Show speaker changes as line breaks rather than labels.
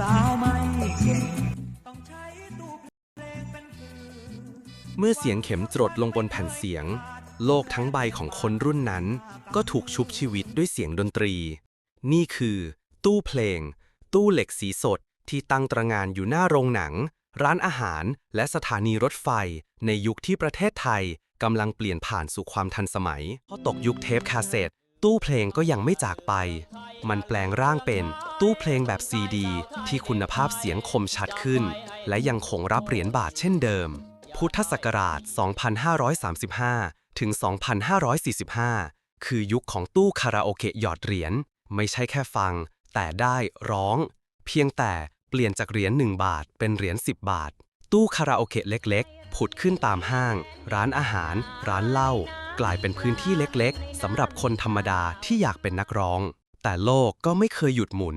สาวไม่เก่งต้องใช้ตูเพลงเป็นสื่อ
เมื่อเสียงเข็มจรดลงบนแผ่นเสียง โลกทั้งใบของคนรุ่นนั้น ก็ถูกชุบชีวิตด้วยเสียงดนตรี นี่คือ ตู้เพลง ตู้เหล็กสีสดที่ตั้งตระงานอยู่หน้าโรงหนัง ร้านอาหาร และสถานีรถไฟ ในยุคที่ประเทศไทยกำลังเปลี่ยนผ่านสู่ความทันสมัยพอตกยุคเทปคาสเซ็ต ตู้เพลงก็ยังไม่จากไป มันแปลงร่างเป็นตู้เพลงแบบซีดี ที่คุณภาพเสียงคมชัดขึ้น และยังคงรับเหรียญบาทเช่นเดิม พุทธศักราช 2535 ถึง 2545 คือยุคของตู้คาราโอเกะหยอดเหรียญ ไม่ใช่แค่ฟัง แต่ได้ร้อง เพียงแต่เปลี่ยนจากเหรียญ1บาทเป็นเหรียญ10 บาท ตู้คาราโอเกะเล็กๆ ผุดขึ้นตามห้าง ร้านอาหาร ร้านเหล้า กลายเป็นพื้นที่เล็กๆสำหรับคนธรรมดาที่อยากเป็นนักร้อง แต่โลกก็ไม่เคยหยุดหมุน